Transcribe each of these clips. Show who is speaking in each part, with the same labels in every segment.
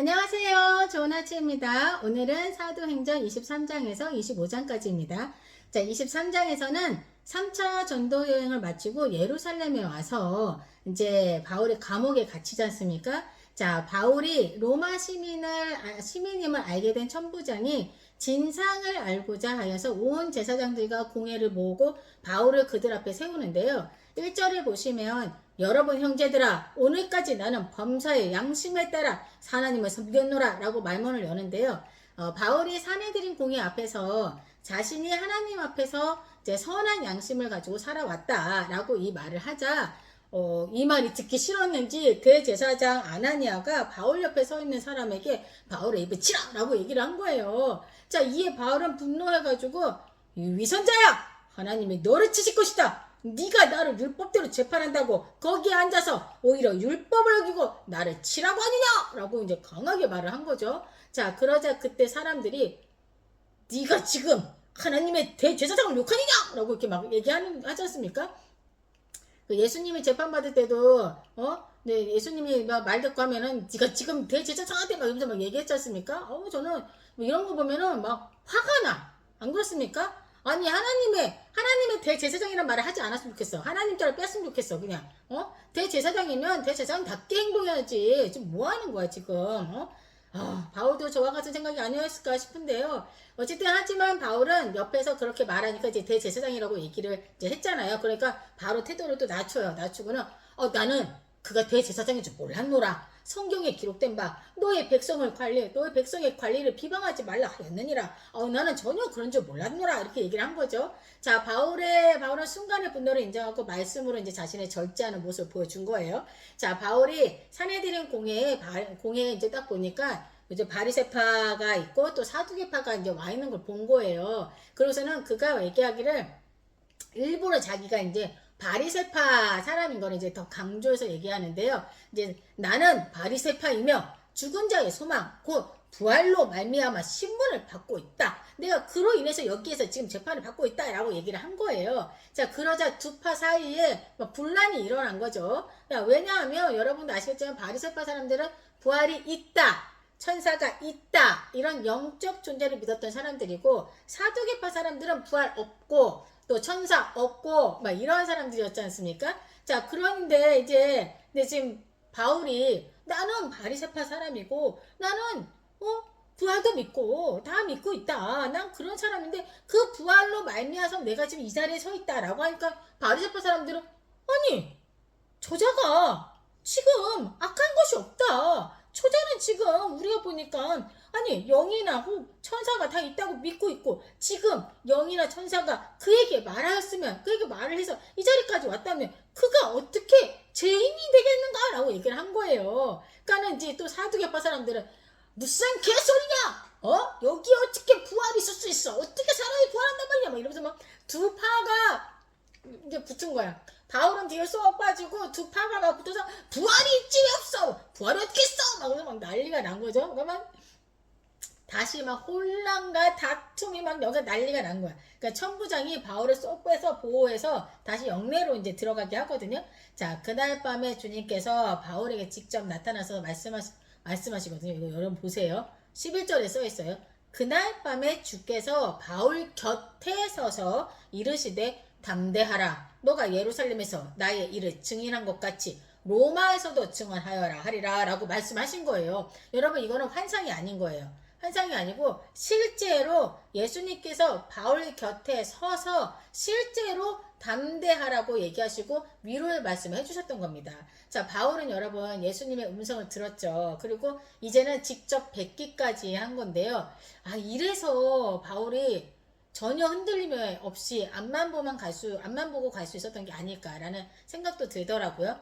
Speaker 1: 안녕하세요. 좋은 아침입니다. 오늘은 사도행전 23장에서 25장까지입니다. 자, 23장에서는 3차 전도 여행을 마치고 예루살렘에 와서 이제 바울이 감옥에 갇히지 않습니까? 자, 바울이 로마 시민을 아, 시민임을 알게 된 천부장이 진상을 알고자 하여서 온 제사장들과 공회를 모으고 바울을 그들 앞에 세우는데요. 1절에 보시면 여러분 형제들아 오늘까지 나는 범사의 양심에 따라 하나님을 섬겼노라 라고 말문을 여는데요. 어, 바울이 사내들인 공회 앞에서 자신이 하나님 앞에서 이제 선한 양심을 가지고 살아왔다 라고 이 말을 하자 어, 이 말이 듣기 싫었는지 대제사장 아나니아가 바울 옆에 서 있는 사람에게 바울의 입에 치라 라고 얘기를 한 거예요. 자 이에 바울은 분노해가지고 이 위선자야 하나님이 너를 치실 것이다. 네가 나를 율법대로 재판한다고 거기에 앉아서 오히려 율법을 어기고 나를 치라고 하느냐라고 이제 강하게 말을 한 거죠. 자 그러자 그때 사람들이 네가 지금 하나님의 대제사장을 욕하느냐라고 이렇게 막 얘기하는 하지 않습니까? 그 예수님이 재판 받을 때도 어? 네 예수님이 막말 듣고 하면은 네가 지금 대제사장한테 막 이러면서 막 얘기했지 않습니까? 어 저는 뭐 이런 거 보면은 막 화가 나. 안 그렇습니까? 아니 하나님의 하나님의 대제사장이란 말을 하지 않았으면 좋겠어. 하나님 자를 뺐으면 좋겠어. 그냥 어 대제사장이면 대제사장답게 행동해야지. 지금 뭐 하는 거야 지금? 어? 아 바울도 저와 같은 생각이 아니었을까 싶은데요. 어쨌든 하지만 바울은 옆에서 그렇게 말하니까 이제 대제사장이라고 얘기를 이제 했잖아요. 그러니까 바로 태도를 또 낮춰요. 낮추고는 어 나는 그가 대제사장인 줄 몰랐노라. 성경에 기록된 바 너의 백성을 관리 너의 백성의 관리를 비방하지 말라 하였느니라. 어 나는 전혀 그런 줄 몰랐노라 이렇게 얘기를 한 거죠. 자 바울의 바울은 순간의 분노를 인정하고 말씀으로 이제 자신의 절제하는 모습을 보여준 거예요. 자 바울이 사내들인 공회에 바- 공회에 이제 딱 보니까 이제 바리세파가 있고 또 사두개파가 이제 와 있는 걸 본 거예요. 그러고서는 그가 얘기하기를 일부러 자기가 이제 바리세파 사람인 걸 이제 더 강조해서 얘기하는데요. 이제 나는 바리세파이며 죽은 자의 소망 곧 부활로 말미암아 신문을 받고 있다. 내가 그로 인해서 여기에서 지금 재판을 받고 있다라고 얘기를 한 거예요. 자 그러자 두 파 사이에 막 분란이 일어난 거죠. 야, 왜냐하면 여러분도 아시겠지만 바리세파 사람들은 부활이 있다. 천사가 있다 이런 영적 존재를 믿었던 사람들이고 사두개파 사람들은 부활 없고 또 천사 없고 막 이런 사람들이었지 않습니까? 자 그런데 이제 근데 지금 바울이 나는 바리새파 사람이고 나는 어 부활도 믿고 다 믿고 있다. 난 그런 사람인데 그 부활로 말미암아서 내가 지금 이 자리에 서 있다라고 하니까 바리새파 사람들은 아니 저자가 지금 악한 것이 없다. 초자는 지금 우리가 보니까 아니 영이나 혹 천사가 다 있다고 믿고 있고 지금 영이나 천사가 그에게 말하였으면 그에게 말을 해서 이 자리까지 왔다면 그가 어떻게 죄인이 되겠는가라고 얘기를 한 거예요. 그러니까는 이제 또 사두개파 사람들은 무슨 개소리냐? 어? 여기 어떻게 부활이 있을 수 있어? 어떻게 사람이 부활한단 말이야? 막 이러면서 막 두 파가 이제 붙은 거야. 바울은 뒤에 쏙 빠지고 두 파가 막 붙어서 부활이 있지 왜 없어? 부활이 어떻게 있어? 막 막 난리가 난 거죠. 그러면 다시 막 혼란과 다툼이 막 여기가 난리가 난 거야. 그러니까 천부장이 바울을 쏙 빼서 보호해서 다시 영내로 이제 들어가게 하거든요. 자, 그날 밤에 주님께서 바울에게 직접 나타나서 말씀하시, 말씀하시거든요. 이거 여러분 보세요. 11절에 써 있어요. 그날 밤에 주께서 바울 곁에 서서 이르시되 담대하라. 너가 예루살렘에서 나의 일을 증인한 것 같이 로마에서도 증언하여라 하리라 라고 말씀하신 거예요. 여러분 이거는 환상이 아닌 거예요. 환상이 아니고 실제로 예수님께서 바울 곁에 서서 실제로 담대하라고 얘기하시고 위로의 말씀을 해주셨던 겁니다. 자, 바울은 여러분 예수님의 음성을 들었죠. 그리고 이제는 직접 뵙기까지 한 건데요. 아, 이래서 바울이 전혀 흔들림 없이 앞만 보만 갈 수, 앞만 보고 갈 수 있었던 게 아닐까라는 생각도 들더라고요.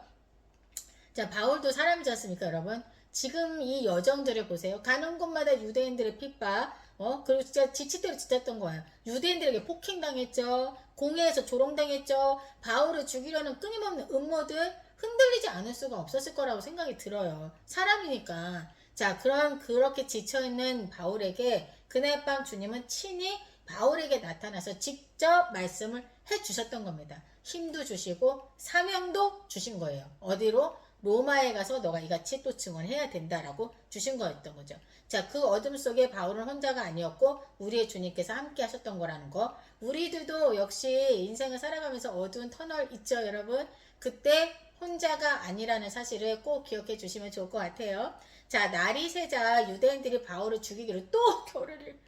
Speaker 1: 자, 바울도 사람이지 않습니까, 여러분? 지금 이 여정들을 보세요. 가는 곳마다 유대인들의 핍박, 어, 그리고 진짜 지치대로 지쳤던 거예요. 유대인들에게 폭행당했죠. 공회에서 조롱당했죠. 바울을 죽이려는 끊임없는 음모들 흔들리지 않을 수가 없었을 거라고 생각이 들어요. 사람이니까. 자, 그런, 그렇게 지쳐있는 바울에게 그날 밤 주님은 친히 바울에게 나타나서 직접 말씀을 해 주셨던 겁니다. 힘도 주시고 사명도 주신 거예요. 어디로? 로마에 가서 너가 이같이 또 증언해야 된다라고 주신 거였던 거죠. 자, 그 어둠 속에 바울은 혼자가 아니었고 우리의 주님께서 함께 하셨던 거라는 거. 우리들도 역시 인생을 살아가면서 어두운 터널 있죠, 여러분? 그때 혼자가 아니라는 사실을 꼭 기억해 주시면 좋을 것 같아요. 자, 날이 새자 유대인들이 바울을 죽이기로 또 결의를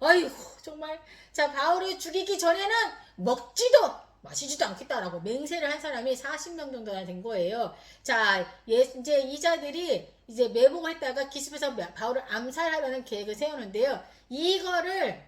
Speaker 1: 아이고 정말 자 바울을 죽이기 전에는 먹지도 마시지도 않겠다라고 맹세를 한 사람이 40명 정도나 된 거예요. 자, 예, 이제 이자들이 이제 매복을 했다가 기습해서 바울을 암살하려는 계획을 세우는데요. 이거를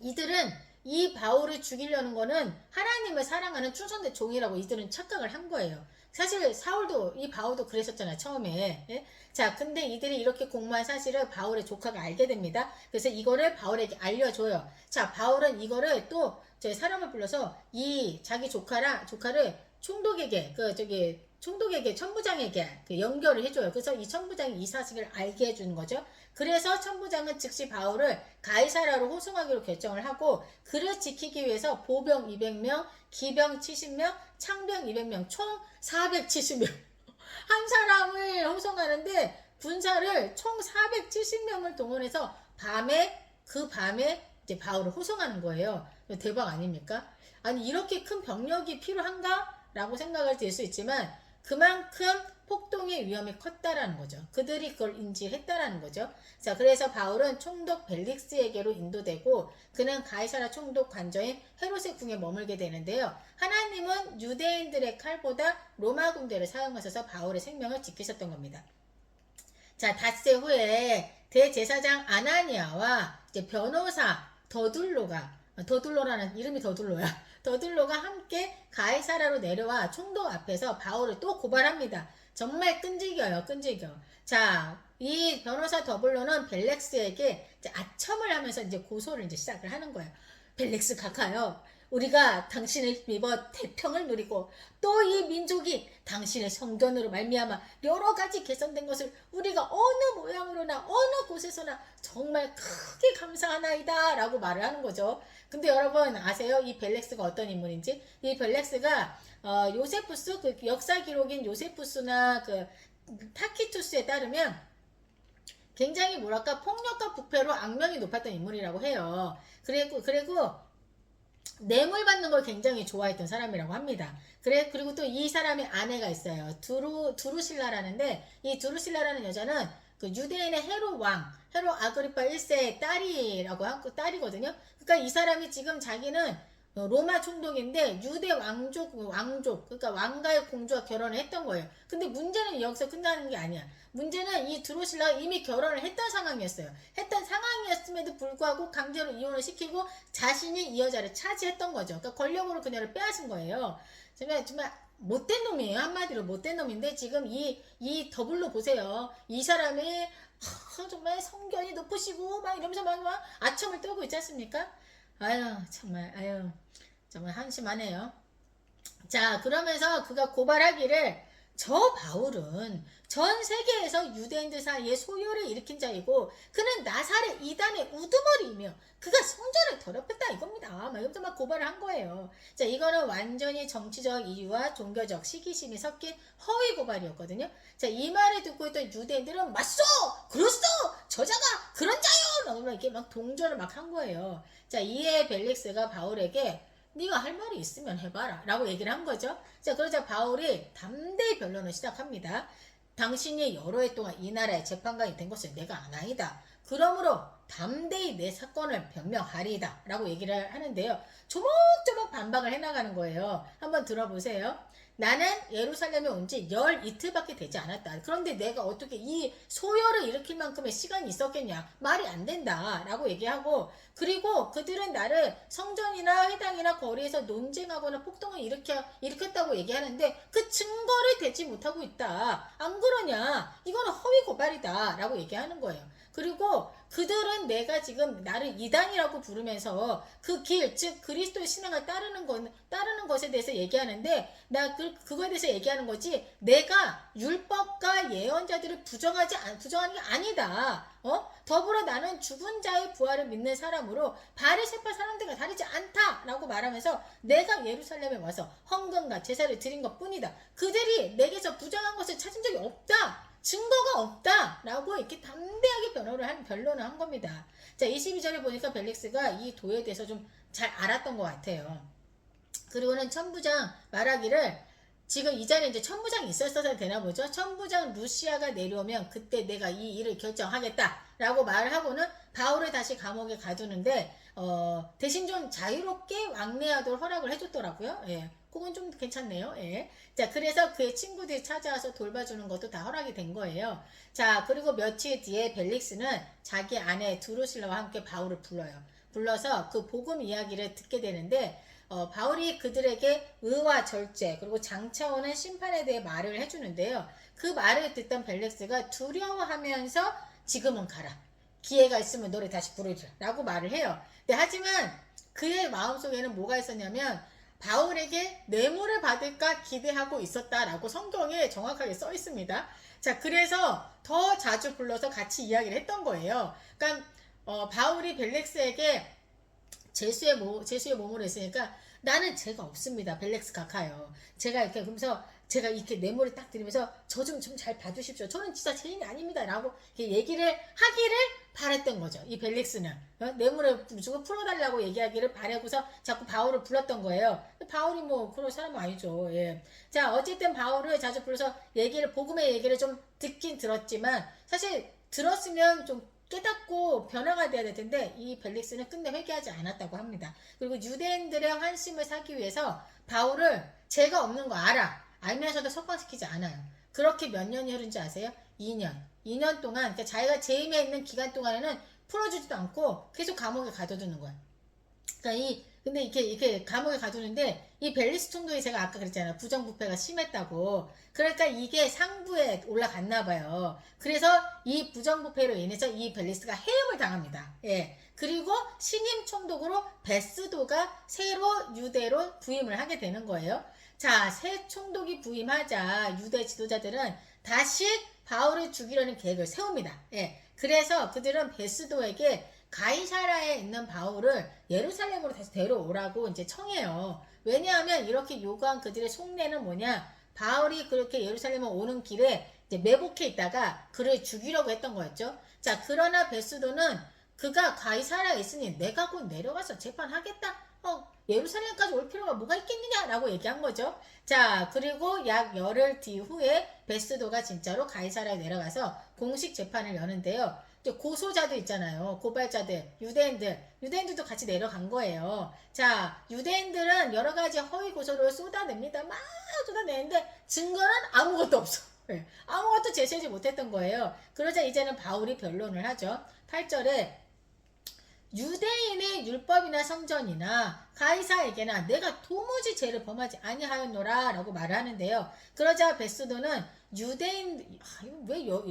Speaker 1: 이들은 이 바울을 죽이려는 거는 하나님을 사랑하는 충성된 종이라고 이들은 착각을 한 거예요. 사실 사울도 이 바울도 그랬었잖아요 처음에. 예? 자, 근데 이들이 이렇게 공모한 사실을 바울의 조카가 알게 됩니다. 그래서 이거를 바울에게 알려줘요. 자, 바울은 이거를 또 저희 사람을 불러서 이 자기 조카랑 조카를 총독에게 그 저기 총독에게 천부장에게 그 연결을 해줘요. 그래서 이 천부장이 이 사실을 알게 해주는 거죠. 그래서 천부장은 즉시 바울을 가이사라로 호송하기로 결정을 하고 그를 지키기 위해서 보병 200명, 기병 70명, 창병 200명, 총 470명 한 사람을 호송하는데 군사를 총 470명을 동원해서 밤에 그 밤에 이제 바울을 호송하는 거예요. 대박 아닙니까? 아니 이렇게 큰 병력이 필요한가? 라고 생각을 들 수 있지만 그만큼 폭동의 위험이 컸다라는 거죠. 그들이 그걸 인지했다라는 거죠. 자, 그래서 바울은 총독 벨릭스에게로 인도되고 그는 가이사라 총독 관저인 헤롯의 궁에 머물게 되는데요. 하나님은 유대인들의 칼보다 로마 군대를 사용하셔서 바울의 생명을 지키셨던 겁니다. 자, 닷새 후에 대제사장 아나니아와 이제 변호사 더둘로가 더둘로라는 이름이 더둘로야. 더둘로가 함께 가이사라로 내려와 총독 앞에서 바울을 또 고발합니다. 정말 끈질겨요, 끈질겨. 자, 이 변호사 더블로는 벨렉스에게 아첨을 하면서 이제 고소를 이제 시작을 하는 거예요. 벨렉스 각하요. 우리가 당신을 믿어 태평을 누리고 또 이 민족이 당신의 성견으로 말미암아 여러 가지 개선된 것을 우리가 어느 모양으로나 어느 곳에서나 정말 크게 감사하나이다 라고 말을 하는 거죠. 근데 여러분 아세요? 이 벨렉스가 어떤 인물인지? 이 벨렉스가 어, 요세푸스 그 역사 기록인 요세푸스나 그 타키투스에 따르면 굉장히 뭐랄까 폭력과 부패로 악명이 높았던 인물이라고 해요. 그리고 그리고 뇌물 받는 걸 굉장히 좋아했던 사람이라고 합니다. 그래 그리고 또 이 사람의 아내가 있어요. 두루 두루실라라는데 이 두루실라라는 여자는 그 유대인의 헤로 왕, 헤로 아그리파 1세의 딸이라고 하고 딸이거든요. 그러니까 이 사람이 지금 자기는 어, 로마 총독인데 유대 왕족 왕족 그러니까 왕가의 공주와 결혼을 했던 거예요. 근데 문제는 여기서 끝나는 게 아니야. 문제는 이 드로실라가 이미 결혼을 했던 상황이었어요. 했던 상황이었음에도 불구하고 강제로 이혼을 시키고 자신이 이 여자를 차지했던 거죠. 그러니까 권력으로 그녀를 빼앗은 거예요. 정말 정말 못된 놈이에요. 한마디로 못된 놈인데 지금 이 이 더블로 보세요. 이 사람이 하, 정말 성견이 높으시고 막 이러면서 막, 막 아첨을 떨고 있지 않습니까? 아유 정말 아유 정말 한심하네요. 자 그러면서 그가 고발하기를 저 바울은 전 세계에서 유대인들 사이에 소요를 일으킨 자이고 그는 나사렛 이단의 우두머리이며 그가 성전을 더럽혔다 이겁니다. 막 이러면서 막 고발을 한 거예요. 자 이거는 완전히 정치적 이유와 종교적 시기심이 섞인 허위 고발이었거든요. 자이 말을 듣고 있던 유대인들은 맞소, 그렇소, 저자가 그런 자요, 막 이렇게 막 동조를 막 한 거예요. 자 이에 벨릭스가 바울에게 네가 할 말이 있으면 해봐라 라고 얘기를 한 거죠. 자 그러자 바울이 담대히 변론을 시작합니다. 당신이 여러 해 동안 이 나라의 재판관이 된 것을 내가 아나이다. 그러므로 담대히 내 사건을 변명하리이다 라고 얘기를 하는데요. 조목조목 반박을 해나가는 거예요. 한번 들어보세요. 나는 예루살렘에 온 지 열 이틀밖에 되지 않았다. 그런데 내가 어떻게 이 소요를 일으킬 만큼의 시간이 있었겠냐? 말이 안 된다. 라고 얘기하고, 그리고 그들은 나를 성전이나 회당이나 거리에서 논쟁하거나 폭동을 일으켜, 일으켰다고 얘기하는데 그 증거를 대지 못하고 있다. 안 그러냐? 이거는 허위 고발이다. 라고 얘기하는 거예요. 그리고 그들은 내가 지금 나를 이단이라고 부르면서 그 길, 즉 그리스도의 신앙을 따르는 것, 따르는 것에 대해서 얘기하는데 나 그, 그거에 대해서 얘기하는 거지 내가 율법과 예언자들을 부정하지 않, 부정하는 게 아니다. 어? 더불어 나는 죽은 자의 부활을 믿는 사람으로 바리새파 사람들과 다르지 않다라고 말하면서 내가 예루살렘에 와서 헌금과 제사를 드린 것뿐이다. 그들이 내게서 부정한 것을 찾은 적이 없다. 증거가 없다. 라고 이렇게 담대하게 변호를 한, 변론을 한 겁니다. 자, 22절에 보니까 벨릭스가 이 도에 대해서 좀 잘 알았던 것 같아요. 그리고는 천부장 말하기를 지금 이 자리에 이제 천부장이 있었어야 되나 보죠. 천부장 루시아가 내려오면 그때 내가 이 일을 결정하겠다라고 말을 하고는 바울을 다시 감옥에 가두는데 어, 대신 좀 자유롭게 왕래하도록 허락을 해줬더라고요. 예. 그건 좀 괜찮네요. 예. 자, 그래서 그의 친구들이 찾아와서 돌봐주는 것도 다 허락이 된 거예요. 자, 그리고 며칠 뒤에 벨릭스는 자기 아내 드루실라와 함께 바울을 불러요. 불러서 그 복음 이야기를 듣게 되는데 어, 바울이 그들에게 의와 절제 그리고 장차 오는 심판에 대해 말을 해주는데요. 그 말을 듣던 벨렉스가 두려워하면서 지금은 가라. 기회가 있으면 노래 다시 부르자 라고 말을 해요. 근데 하지만 그의 마음속에는 뭐가 있었냐면 바울에게 뇌물을 받을까 기대하고 있었다라고 성경에 정확하게 써 있습니다. 자, 그래서 더 자주 불러서 같이 이야기를 했던 거예요. 그러니까 어, 바울이 벨렉스에게 제수의 모, 제수의 몸으로 했으니까 나는 죄가 없습니다. 벨렉스 카카요. 제가 이렇게 그러면서 제가 이렇게 뇌물을 딱 드리면서 저 좀 좀 잘 봐주십시오. 저는 진짜 죄인이 아닙니다. 라고 얘기를 하기를 바랬던 거죠. 이 벨렉스는. 어? 뇌물을 주고 풀어달라고 얘기하기를 바라고서 자꾸 바울을 불렀던 거예요. 바울이 뭐 그런 사람은 아니죠. 예. 자, 어쨌든 바울을 자주 불러서 얘기를, 복음의 얘기를 좀 듣긴 들었지만 사실 들었으면 좀 깨닫고 변화가 돼야 될 텐데 이 벨릭스는 끝내 회개하지 않았다고 합니다. 그리고 유대인들의 환심을 사기 위해서 바울을 죄가 없는 거 알아. 알면서도 석방시키지 않아요. 그렇게 몇 년이 흐른지 아세요? 2년. 2년 동안 그러니까 자기가 재임에 있는 기간 동안에는 풀어주지도 않고 계속 감옥에 가둬두는 거야. 그러니까 이 근데 이렇게 이렇게 감옥에 가두는데 이 벨리스 총독이 제가 아까 그랬잖아요 부정부패가 심했다고 그러니까 이게 상부에 올라갔나 봐요 그래서 이 부정부패로 인해서 이 벨리스가 해임을 당합니다 예 그리고 신임 총독으로 베스도가 새로 유대로 부임을 하게 되는 거예요 자 새 총독이 부임하자 유대 지도자들은 다시 바울을 죽이려는 계획을 세웁니다 예 그래서 그들은 베스도에게 가이사라에 있는 바울을 예루살렘으로 다시 데려오라고 이제 청해요. 왜냐하면 이렇게 요구한 그들의 속내는 뭐냐? 바울이 그렇게 예루살렘에 오는 길에 이제 매복해 있다가 그를 죽이려고 했던 거였죠. 자, 그러나 베스도는 그가 가이사라에 있으니 내가 곧 내려가서 재판하겠다. 어, 예루살렘까지 올 필요가 뭐가 있겠느냐라고 얘기한 거죠. 자, 그리고 약 열흘 뒤후에 베스도가 진짜로 가이사라에 내려가서 공식 재판을 여는데요. 고소자들 있잖아요. 고발자들, 유대인들, 유대인들도 같이 내려간 거예요. 자, 유대인들은 여러 가지 허위 고소를 쏟아냅니다. 막 쏟아내는데 증거는 아무것도 없어. 네, 아무것도 제시하지 못했던 거예요. 그러자 이제는 바울이 변론을 하죠. 8절에 유대인의 율법이나 성전이나 가이사에게나 내가 도무지 죄를 범하지 아니하였노라 라고 말을 하는데요. 그러자 베스도는 유대인 아, 왜 여,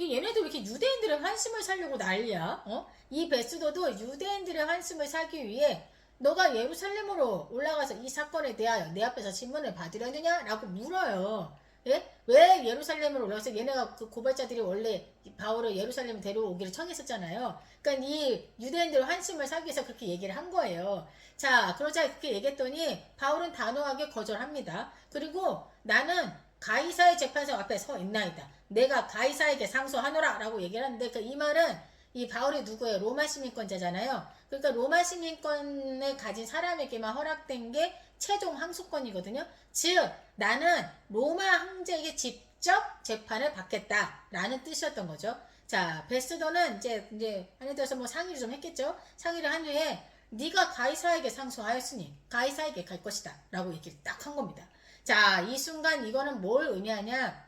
Speaker 1: 얘네들 왜 이렇게 유대인들의 환심을 살려고 난리야? 어? 이 베스도도 유대인들의 환심을 사기 위해 너가 예루살렘으로 올라가서 이 사건에 대하여 내 앞에서 질문을 받으려느냐? 라고 물어요. 예? 왜 예루살렘으로 올라가서 얘네가 그 고발자들이 원래 바울을 예루살렘 데려오기를 청했었잖아요. 그러니까 이 유대인들 환심을 사기 위해서 그렇게 얘기를 한 거예요. 자, 그러자 그렇게 얘기했더니 바울은 단호하게 거절합니다. 그리고 나는 가이사의 재판소 앞에 서 있나이다. 내가 가이사에게 상소하노라 라고 얘기를 하는데 그이 말은 이 바울이 누구예요? 로마 시민권자잖아요. 그러니까 로마 시민권을 가진 사람에게만 허락된 게 최종 항소권이거든요. 즉 나는 로마 황제에게 직접 재판을 받겠다라는 뜻이었던 거죠. 자 베스도는 이제 이제 안에 들어서 뭐 상의를 좀 했겠죠. 상의를 한 후에 네가 가이사에게 상소하였으니 가이사에게 갈 것이다라고 얘기를 딱 한 겁니다. 자, 이 순간 이거는 뭘 의미하냐?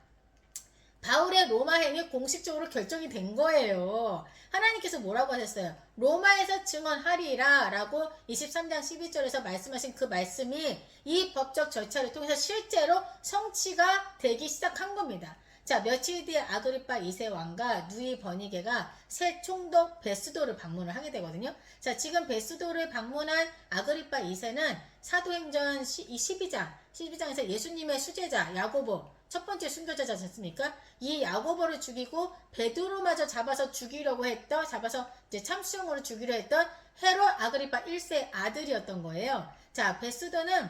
Speaker 1: 바울의 로마행이 공식적으로 결정이 된 거예요. 하나님께서 뭐라고 하셨어요? 로마에서 증언하리라 라고 23장 12절에서 말씀하신 그 말씀이 이 법적 절차를 통해서 실제로 성취가 되기 시작한 겁니다. 자, 며칠 뒤에 아그리파 2세 왕과 누이 버니게가 새 총독 베스도를 방문을 하게 되거든요. 자, 지금 베스도를 방문한 아그리파 2세는 사도행전 12장, 12장에서 예수님의 수제자 야고보 첫 번째 순교자지 않습니까? 이 야고보를 죽이고 베드로마저 잡아서 죽이려고 했던 잡아서 이제 참수형으로 죽이려 했던 헤롯 아그리파 1세 아들이었던 거예요. 자, 베스도는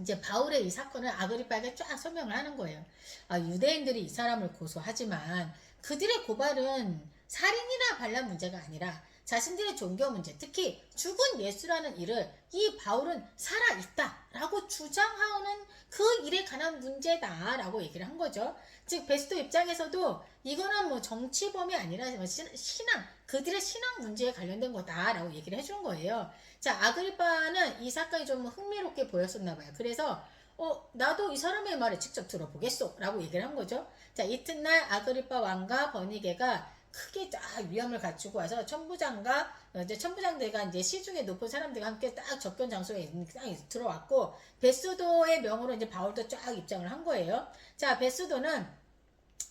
Speaker 1: 이제 바울의 이 사건을 아그리파에게 쫙 설명을 하는 거예요. 아, 유대인들이 이 사람을 고소하지만 그들의 고발은 살인이나 반란 문제가 아니라 자신들의 종교 문제, 특히 죽은 예수라는 일을 이 바울은 살아있다 라고 주장하는 그 일에 관한 문제다 라고 얘기를 한 거죠. 즉 베스토 입장에서도 이거는 뭐 정치범이 아니라 뭐 신- 신앙, 그들의 신앙 문제에 관련된 거다 라고 얘기를 해준 거예요. 자 아그리파는 이 사건이 좀 흥미롭게 보였었나 봐요. 그래서 어 나도 이 사람의 말을 직접 들어보겠소 라고 얘기를 한 거죠. 자 이튿날 아그리파 왕과 버니게가 크게 딱 위험을 갖추고 와서 천부장과 어, 이제 천부장들과 이제 시중에 높은 사람들과 함께 딱 접견 장소에 딱 들어왔고 베스도의 명으로 이제 바울도 쫙 입장을 한 거예요. 자 베스도는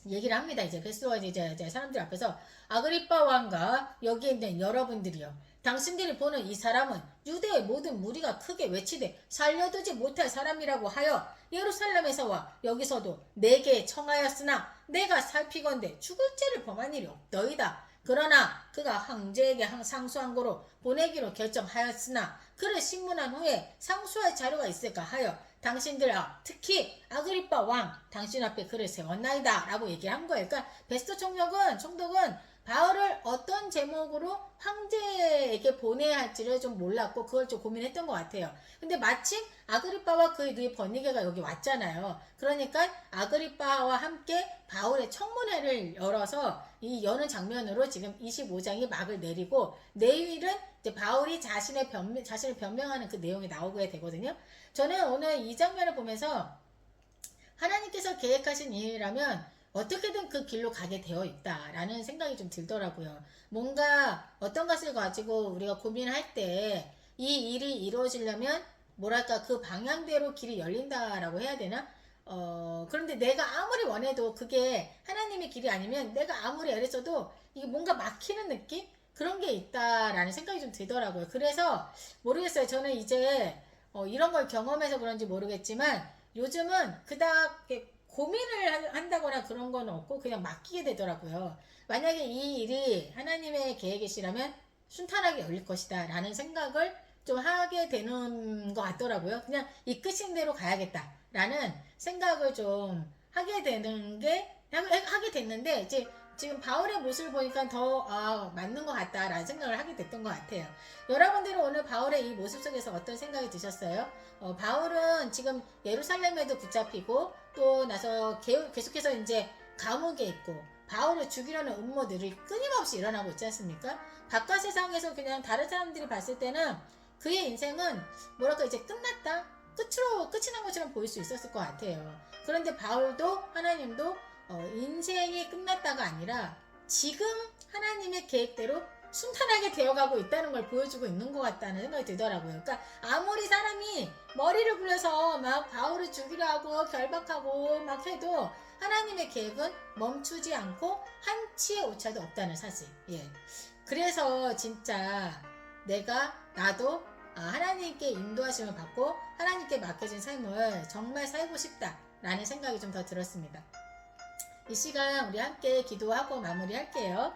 Speaker 1: 얘기를 합니다. 이제 베스도가 이제, 이제 사람들 앞에서 아그리파 왕과 여기에 있는 여러분들이요. 당신들이 보는 이 사람은 유대의 모든 무리가 크게 외치되 살려두지 못할 사람이라고 하여 예루살렘에서 와 여기서도 내게 청하였으나 내가 살피건대 죽을 죄를 범한 일이 없더이다. 그러나 그가 황제에게 항- 상수한 거로 보내기로 결정하였으나 그를 신문한 후에 상수할 자료가 있을까 하여 당신들 아, 특히 아그리파 왕 당신 앞에 그를 세웠나이다 라고 얘기를 한 거예요. 그러니까 베스트 총독은 총독은 바울을 어떤 제목으로 황제에게 보내야 할지를 좀 몰랐고 그걸 좀 고민했던 것 같아요. 근데 마침 아그리파와 그의 누이 버니게가 여기 왔잖아요. 그러니까 아그리파와 함께 바울의 청문회를 열어서 이 여는 장면으로 지금 25장이 막을 내리고 내일은 이제 바울이 자신의 변명, 자신을 변명하는 그 내용이 나오게 되거든요. 저는 오늘 이 장면을 보면서 하나님께서 계획하신 일이라면 어떻게든 그 길로 가게 되어 있다라는 생각이 좀 들더라고요. 뭔가 어떤 것을 가지고 우리가 고민할 때 이 일이 이루어지려면 뭐랄까 그 방향대로 길이 열린다라고 해야 되나? 어 그런데 내가 아무리 원해도 그게 하나님의 길이 아니면 내가 아무리 애랬어도 이게 뭔가 막히는 느낌 그런 게 있다라는 생각이 좀 들더라고요. 그래서 모르겠어요. 저는 이제 어, 이런 걸 경험해서 그런지 모르겠지만 요즘은 그닥 고민을 한- 한다거나 그런 건 없고 그냥 맡기게 되더라고요. 만약에 이 일이 하나님의 계획이시라면 순탄하게 열릴 것이다 라는 생각을 좀 하게 되는 것 같더라고요. 그냥 이끄신 대로 가야겠다 라는 생각을 좀 하게 되는 게 하- 하게 됐는데 이제 지금 바울의 모습을 보니까 더 아, 맞는 것 같다라는 생각을 하게 됐던 것 같아요. 여러분들은 오늘 바울의 이 모습 속에서 어떤 생각이 드셨어요? 어, 바울은 지금 예루살렘에도 붙잡히고 또 나서 개- 계속해서 이제 감옥에 있고 바울을 죽이려는 음모들이 끊임없이 일어나고 있지 않습니까? 바깥 세상에서 그냥 다른 사람들이 봤을 때는 그의 인생은 뭐랄까 이제 끝났다? 끝으로 끝이 난 것처럼 보일 수 있었을 것 같아요. 그런데 바울도 하나님도 어, 인생이 끝났다가 아니라 지금 하나님의 계획대로 순탄하게 되어가고 있다는 걸 보여주고 있는 것 같다는 생각이 들더라고요. 그러니까 아무리 사람이 머리를 굴려서 막 바울을 죽이려 하고 결박하고 막 해도 하나님의 계획은 멈추지 않고 한치의 오차도 없다는 사실. 예. 그래서 진짜 내가 나도 아, 하나님께 인도하심을 받고 하나님께 맡겨진 삶을 정말 살고 싶다라는 생각이 좀 더 들었습니다. 이 시간 우리 함께 기도하고 마무리할게요.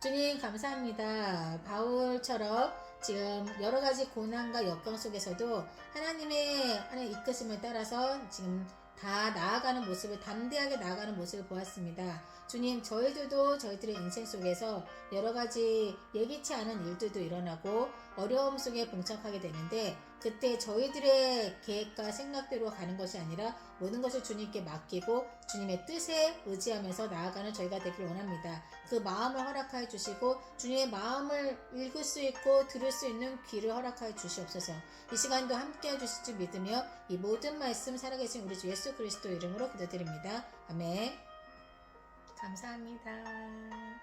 Speaker 1: 주님 감사합니다. 바울처럼 지금 여러 가지 고난과 역경 속에서도 하나님의 하나님 이끄심을 따라서 지금 다 나아가는 모습을 담대하게 나아가는 모습을 보았습니다. 주님 저희들도 저희들의 인생 속에서 여러 가지 예기치 않은 일들도 일어나고 어려움 속에 봉착하게 되는데 그때 저희들의 계획과 생각대로 가는 것이 아니라 모든 것을 주님께 맡기고 주님의 뜻에 의지하면서 나아가는 저희가 되길 원합니다. 그 마음을 허락하여 주시고 주님의 마음을 읽을 수 있고 들을 수 있는 귀를 허락하여 주시옵소서. 이 시간도 함께 해주실 줄 믿으며 이 모든 말씀 살아계신 우리 주 예수 그리스도 이름으로 기도드립니다. 아멘. 감사합니다.